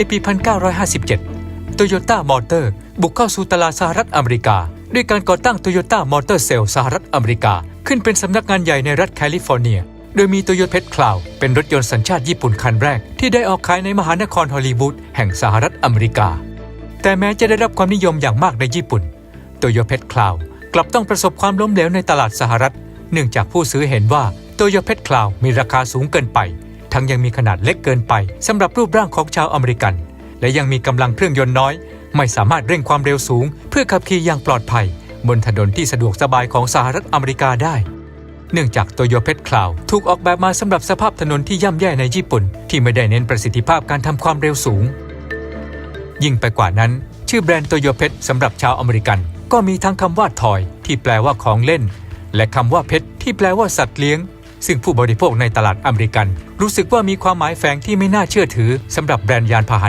ในปี 1957 โตโยต้ามอเตอร์บุกเข้าสู่ตลาดสหรัฐอเมริกา ด้วยการก่อตั้งโตโยต้ามอเตอร์เซลสหรัฐอเมริกา ขึ้นเป็นสำนักงานใหญ่ในรัฐแคลิฟอร์เนีย โดยมีโตโยต้เพชรคลาวเป็นรถยนต์สัญชาติญี่ปุ่นคันแรก ที่ได้ออกขายในมหานครฮอลลีวูดแห่งสหรัฐอเมริกา แต่แม้จะได้รับความนิยมอย่างมากในญี่ปุ่นโตโยต้เพชรคลาวกลับต้องประสบความล้มเหลวในตลาดสหรัฐ เนื่องจากผู้ซื้อเห็นว่าโตโยต้เพชรคลาวมีราคาสูงเกินไป ทั้งยังมีขนาดเล็กเกินไปสำหรับรูปร่างของชาวอเมริกัน และยังมีกำลังเครื่องยนต์น้อย ไม่สามารถเร่งความเร็วสูง เพื่อขับขี่อย่างปลอดภัย บนถนนที่สะดวกสบายของสหรัฐอเมริกาได้ เนื่องจากโตโยเพชคลาวถูกออกแบบมาสำหรับสภาพถนนที่ย่ำแย่ในญี่ปุ่น ที่ไม่ได้เน้นประสิทธิภาพการทำความเร็วสูง ยิ่งไปกว่านั้น ชื่อแบรนด์โตโยเพชสำหรับชาวอเมริกัน ก็มีทั้งคำว่าทอย ที่แปลว่าของเล่น และคำว่าเพชรที่แปลว่าสัตว์เลี้ยง ซึ่งผู้บริโภคในตลาดอเมริกัน รู้สึกว่ามีความหมายแฝงที่ไม่น่าเชื่อถือสำหรับแบรนด์ยานพาหนะ